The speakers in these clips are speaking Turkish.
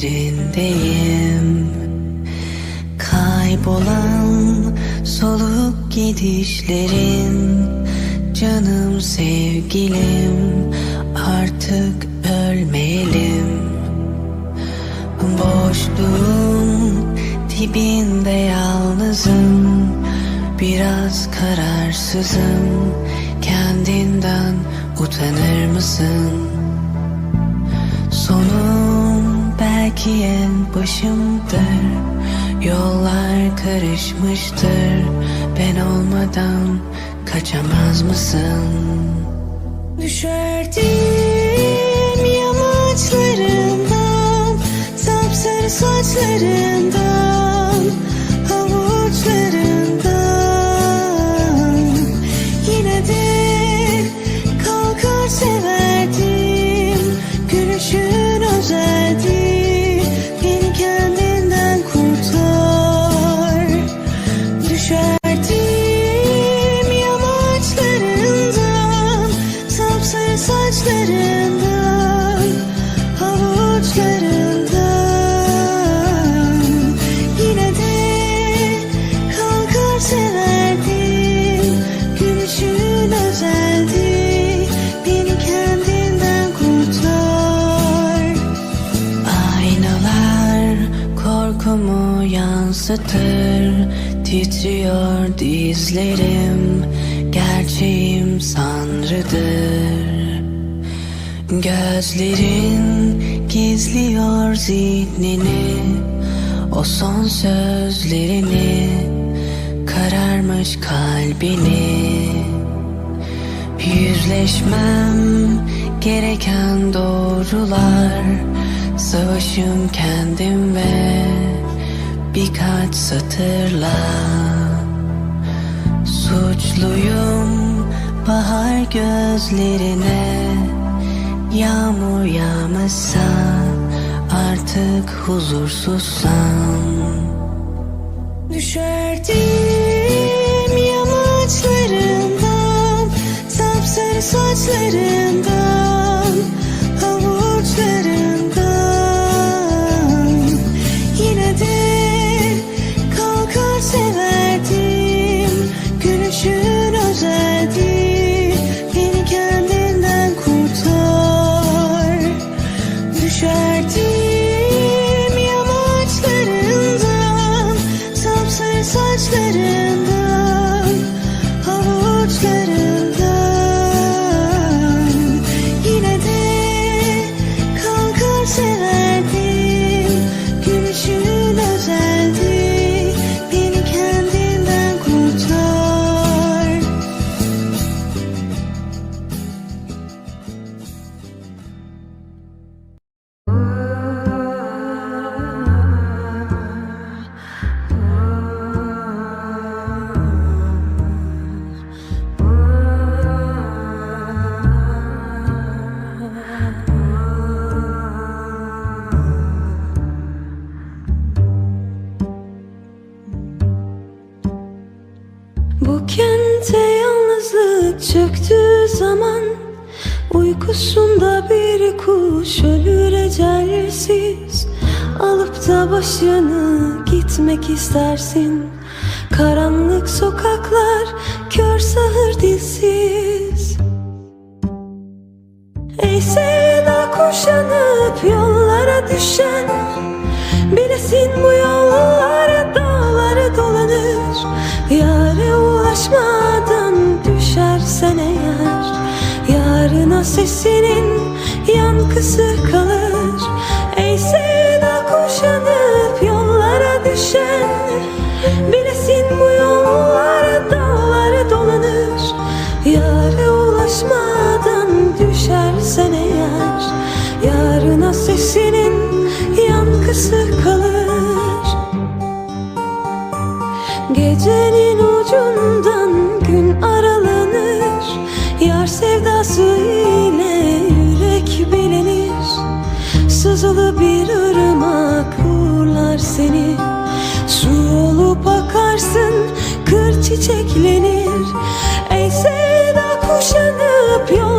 derindeyim Kaybolan soluk gidişlerin Canım sevgilim artık ölmeyelim. Boşluğun dibinde yalnızım Biraz kararsızım. Kendinden utanır mısın? Sonun Belki başımdır Yollar karışmıştır. Ben olmadan kaçamaz mısın? Düşerdim yamaçlarından Sapsarı saçların titriyor dizlerim Gerçeğim sanrıdır. Gözlerin gizliyor zihnini O son sözlerini Kararmış kalbini. Yüzleşmem gereken doğrular Savaşım kendimle birkaç satırla Suçluyum bahar gözlerine. Yağmur yağmasa artık huzursuzsam. Düşerdim yamaçlarından Sapsarı saçlarından Havuçları gitmek istersin. Karanlık sokaklar kör sahır dilsiz. Ey sevda kuşanıp yollara düşen Bilesin bu yollar dağları dolanır. Yâre ulaşmadan düşersen eğer Yarına sesinin yankısı kalır çiçeklenir. Ey sevda kuşanıp yollara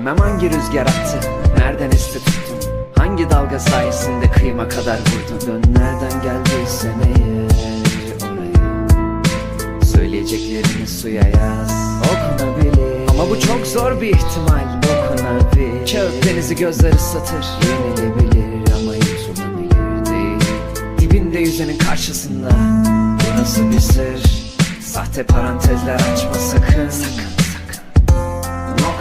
Bilmem hangi rüzgar attı Nereden esti tuttun Hangi dalga sayesinde kıyıma kadar vurdun Dön nereden geldiysen eğer oraya? Söyleyeceklerini suya yaz Okunabilir. Ama bu çok zor bir ihtimal Dokunabilir Kağıt denizi gözleri satır Yenilebilir ama yutulabilir değil. Dibinde yüzenin karşısında Bu nasıl bir sır. Sahte parantezler açma Sakın sakın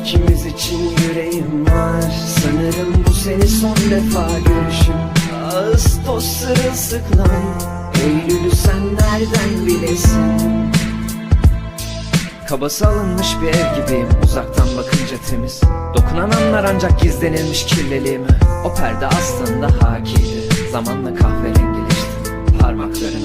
İkimiz için yüreğim var. Sanırım bu seni son defa görüşüm. Ağustos sırılsıklam. Eylül'ü sen nereden bilesin? Kabası alınmış bir ev gibiyim. Uzaktan bakınca temiz. Dokunan anlar ancak gizlenilmiş kirliliğimi O perde aslında hakiydi. Zamanla kahverengileşti. Parmakların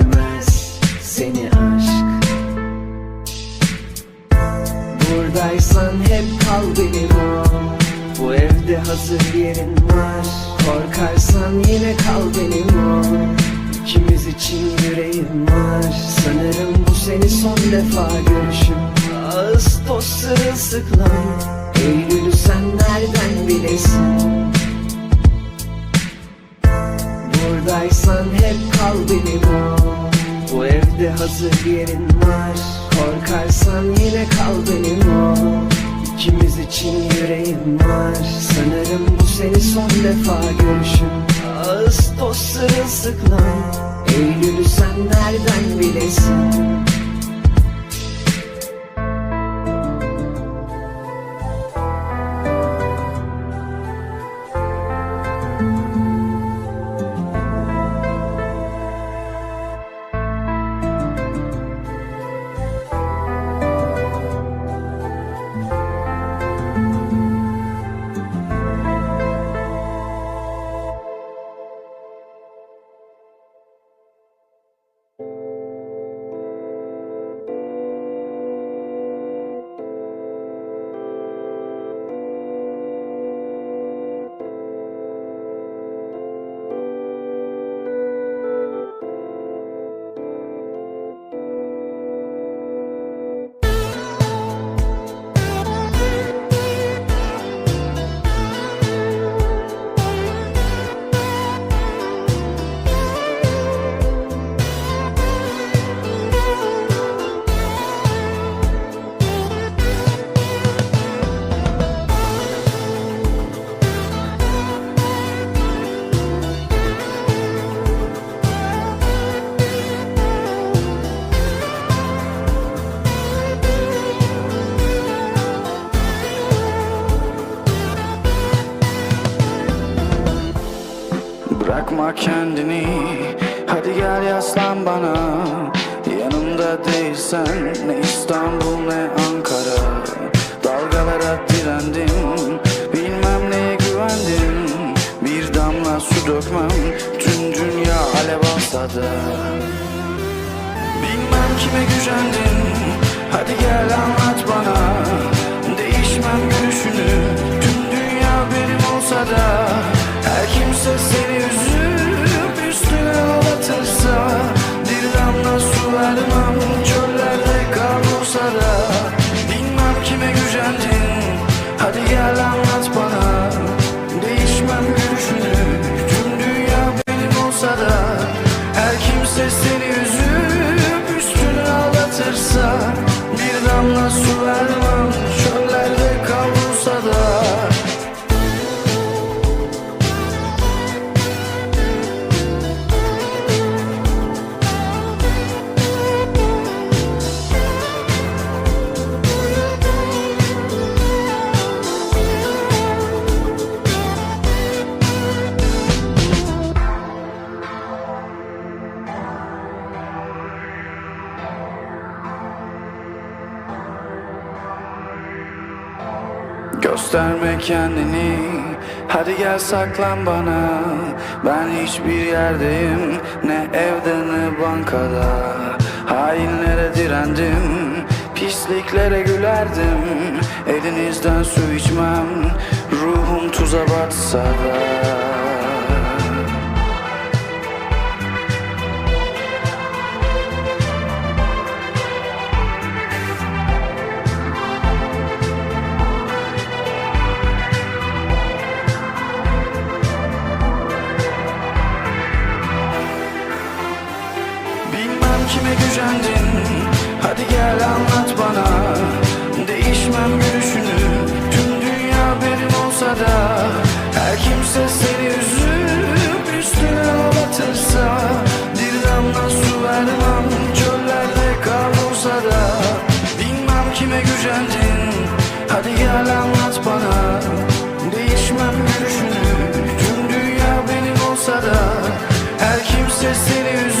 seni aşk. Buradaysan hep kal benim ol Bu evde hazır yerin var. Korkarsan yine kal benim ol İkimiz için yüreğim var. Sanırım bu seni son defa görüşüm Ağustos sırılsıklam. Eylül'ü sen nereden bilesin hazır yerin var. Korkarsan yine kal benim ol İkimiz için yüreğim var. Sanırım bu seni son defa görüşüm. Ağustos sırılsıklam Eylül'ü sen nereden bilesin Bırakma kendini. Hadi gel yaslan bana. Yanımda değilsen Ne İstanbul ne Ankara. Dalgalara direndim. Bilmem neye güvendim. Bir damla su dökmem. Tüm dünya alev alsa da Bilmem kime gücendin Hadi gel anlat bana. Değişmem gülüşünü. Tüm dünya benim olsa da Her kimse seni üzüp Üstüne ağlatırsa Bir damla su vermem Çöllerde kavrulsa da Bilmem kime gücendin. Hadi gel anlat Hadi gel saklan bana. Ben hiçbir yerdeyim. Ne evde ne bankada. Hainlere direndim. Pisliklere gülerdim. Elinizden su içmem. Ruhum tuza batsa da Gücendin Hadi gel anlat bana. Değişmem görüşünü. Tüm dünya benim olsa da Her kimse seni üzüp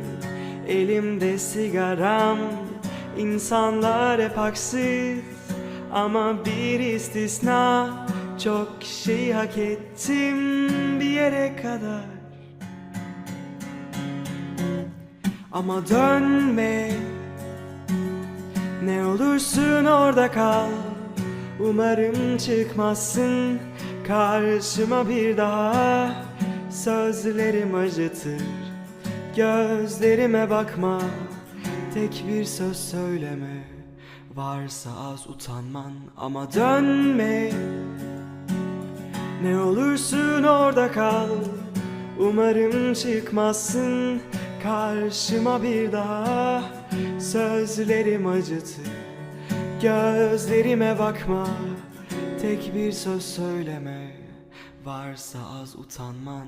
Elimde sigaram İnsanlar hep haksız. Ama bir istisna Çok şey hak ettim bir yere kadar. Ama dönme Ne olursun orada kal. Umarım çıkmazsın Karşıma bir daha. Sözlerim acıtır Gözlerime bakma. Tek bir söz söyleme. Varsa az utanman Ama dönme. Ne olursun orada kal. Umarım çıkmazsın Karşıma bir daha. Sözlerim acıtır Gözlerime bakma. Tek bir söz söyleme. Varsa az utanman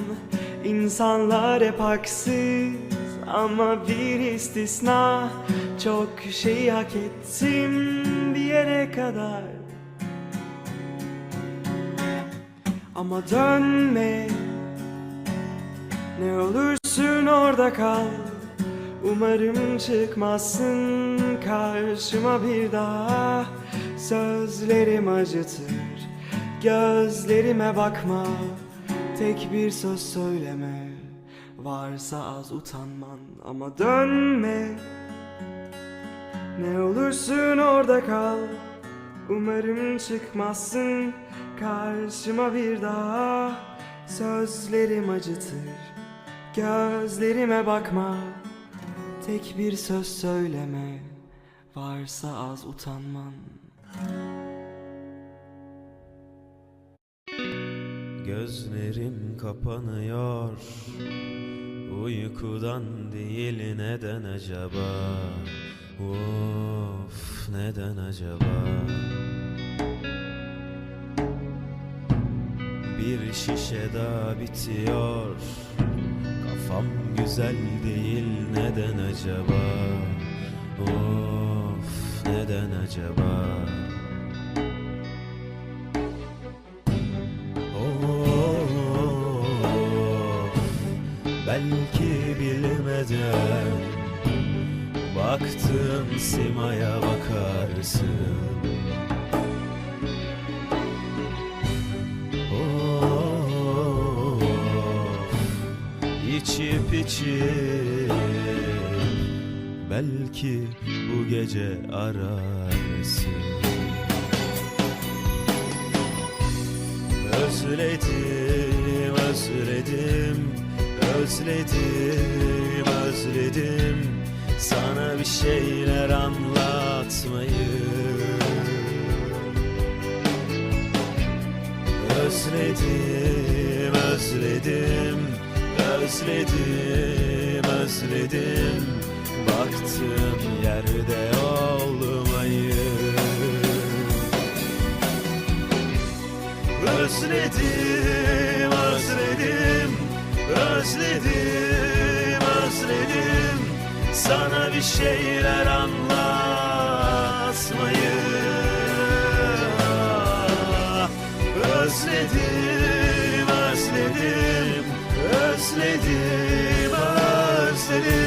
İnsanlar hep haksız Ama bir istisna. Çok şey hak ettim bir yere kadar. Ama dönme. Ne olursun orada kal. Umarım çıkmazsın karşıma bir daha. Sözlerim acıtır Gözlerime bakma Tek bir söz söyleme. Varsa az utanman Ama dönme. Ne olursun orada kal. Umarım çıkmazsın. Karşıma bir daha. Sözlerim acıtır. Gözlerime bakma. Tek bir söz söyleme. Varsa az utanman Gözlerim kapanıyor. Uykudan değil neden acaba? Of neden acaba? Bir şişe daha bitiyor. Kafam güzel değil neden acaba? Of neden acaba belki bilmeden Baktım simaya bakarsın. Of, içip içip Belki bu gece ararsın. Özledim, özledim, özledim, özledim. Sana bir şeyler anlatmayı. Özledim, özledim, özledim, özledim. Baktığım yerde olmayı. Özledim, özledim, özledim. Sana bir şeyler anlatmayı. Özledim, özledim, özledim, özledim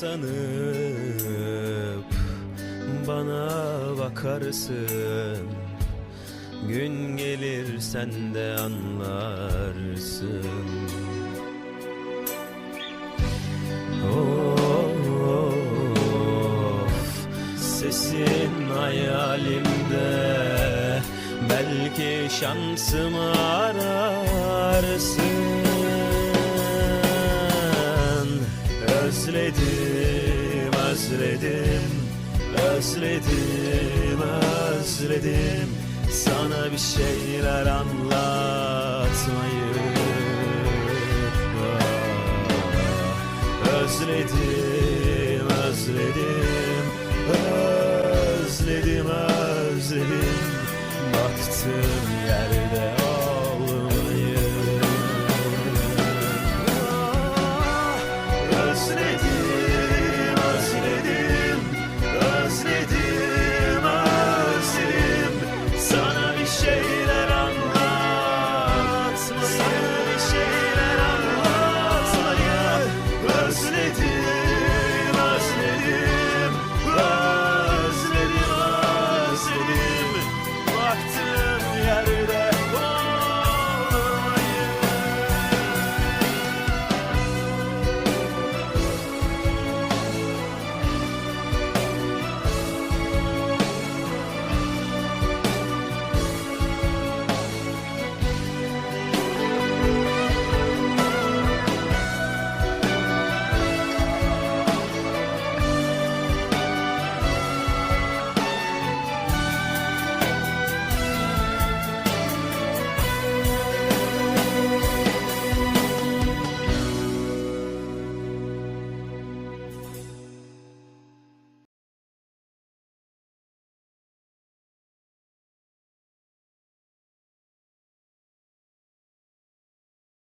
sanıp bana bakarsın. Gün gelir sen de anlarsın. Of, sesin hayalimde. Belki şansımı özledim, özledim. Sana bir şeyler anlatmayı. Ah, Özledim, özledim, özledim, özledim. Baktığım yerde